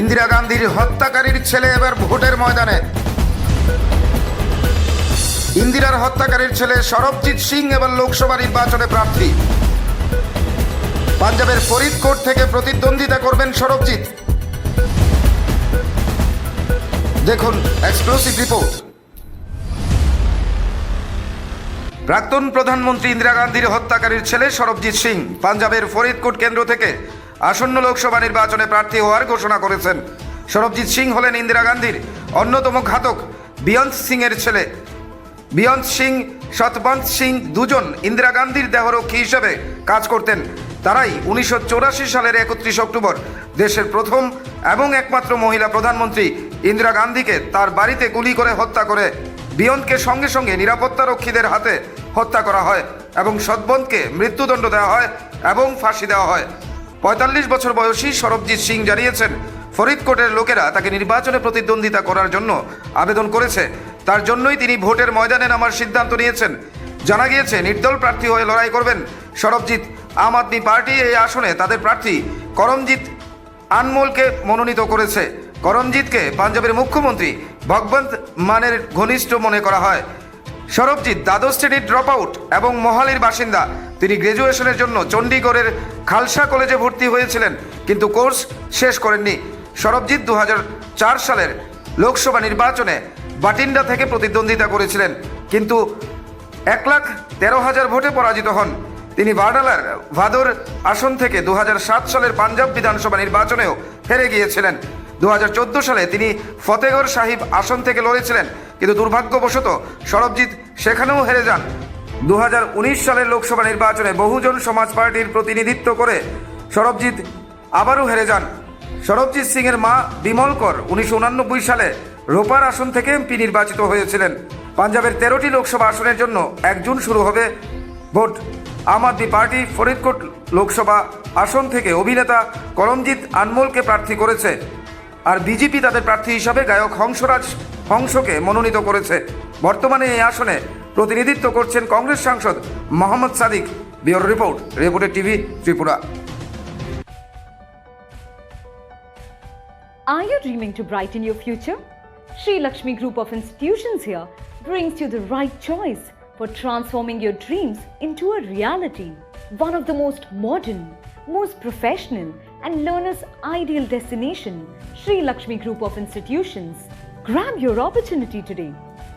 ইন্দিরা গান্ধীর হত্যাকারীর ছেলে এবার ভোটের ময়দানে। ইন্দিরার হত্যাকারীর ছেলে সরবজিৎ সিং এবার লোকসভা নির্বাচনে প্রার্থী। পাঞ্জাবের ফরিদকোট থেকে প্রতিদ্বন্দ্বিতা করবেন সরবজিৎ। দেখুন এক্সক্লুসিভ রিপোর্ট। প্রাক্তন প্রধানমন্ত্রী ইন্দিরা গান্ধীর হত্যাকারীর ছেলে সরবজিৎ সিং পাঞ্জাবের ফরিদকোট কেন্দ্র থেকে আসন্ন লোকসভা নির্বাচনে প্রার্থী হওয়ার ঘোষণা করেছেন। সরবজিৎ সিং হলেন ইন্দিরা গান্ধীর অন্যতম ঘাতক বিয়ন্ত সিং এর ছেলে। বিয়ন্ত সিং সতবন্ত সিং দুজন ইন্দিরা গান্ধীর দেহরক্ষী হিসেবে কাজ করতেন। তারাই উনিশশো চুরাশি সালের একত্রিশ অক্টোবর দেশের প্রথম এবং একমাত্র মহিলা প্রধানমন্ত্রী ইন্দিরা গান্ধীকে তার বাড়িতে গুলি করে হত্যা করে। বিয়ন্তকে সঙ্গে সঙ্গে নিরাপত্তা রক্ষীদের হাতে হত্যা করা হয় এবং সতবন্তকে মৃত্যুদণ্ড দেওয়া হয় এবং ফাঁসি দেওয়া হয়। পঁয়তাল্লিশ বছর বয়সী সরবজিৎ সিং জানিয়েছেন, ফরিদকোটের লোকেরা তাকে নির্বাচনে প্রতিদ্বন্দ্বিতা করার জন্য আবেদন করেছে। তার জন্যই তিনি ভোটের ময়দানে নামার সিদ্ধান্ত নিয়েছেন। জানা গিয়েছে, নির্দল প্রার্থী হয়ে লড়াই করবেন সরবজিৎ। আম আদমি পার্টি এই আসনে তাদের প্রার্থী করমজিৎ আনমোলকে মনোনীত করেছে। করমজিৎকে পাঞ্জাবের মুখ্যমন্ত্রী ভগবন্ত মানের ঘনিষ্ঠ মনে করা হয়। সরবজিৎ দ্বাদশ শ্রেণির ড্রপ আউট এবং মহালির বাসিন্দা। তিনি গ্র্যাজুয়েশনের জন্য চণ্ডীগড়ের খালসা কলেজে ভর্তি হয়েছিলেন, কিন্তু কোর্স শেষ করেননি। সরবজিৎ দু সালের লোকসভা নির্বাচনে বাটিন্ডা থেকে প্রতিদ্বন্দ্বিতা করেছিলেন, কিন্তু এক লাখ তেরো হাজার ভোটে পরাজিত হন। তিনি বার্ডালার ভাদর আসন থেকে দু হাজার সাত সালের পাঞ্জাব বিধানসভা নির্বাচনেও হেরে গিয়েছিলেন। দু হাজার চোদ্দ সালে তিনি ফতেগড় সাহিব আসন থেকে লড়েছিলেন, কিন্তু দুর্ভাগ্যবশত সরবজিৎ সেখানেও হেরে যান। দু হাজার উনিশ সালের লোকসভা নির্বাচনে বহুজন সমাজ পার্টির প্রতিনিধিত্ব করে সরবজিৎ আবারও হেরে যান। সরবজিৎ সিং এর মা বিমল কর উনিশশো সালে রোপার আসন থেকে এমপি নির্বাচিত হয়েছিলেন। পাঞ্জাবের তেরোটি লোকসভা আসনের জন্য এক জুন শুরু হবে ভোট। আম আদমি পার্টি ফরিদকোট লোকসভা আসন থেকে অভিনেতা করমজিৎ আনমোলকে প্রার্থী করেছে। আর বিজেপি তাদের প্রার্থী হিসাবে গায়ক হংসরাজ হংসকে মনোনীত করেছে। বর্তমানে এই আসনে প্রতিনিধিত্ব করছেন কংগ্রেস সাংসদ মোহাম্মদ সাদিক বিওর রিপোর্ট রিপোর্টের TV Tripura Are you dreaming to brighten your future? Sri Lakshmi Group of Institutions here brings you the right choice for transforming your dreams into a reality. One of the most modern, most professional, and learners' ideal destination, Sri Lakshmi Group of Institutions. Grab your opportunity today.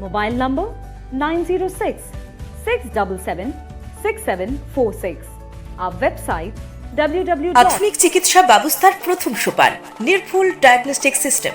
Mobile seven 906 677 6746. Our website W আধুনিক চিকিৎসা ব্যবস্থার প্রথম সোপান, নির্ভুল diagnostic system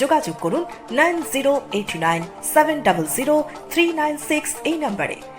যোগাযোগ করুন nine zero eight nine seven double zero three nine six এই নম্বরে।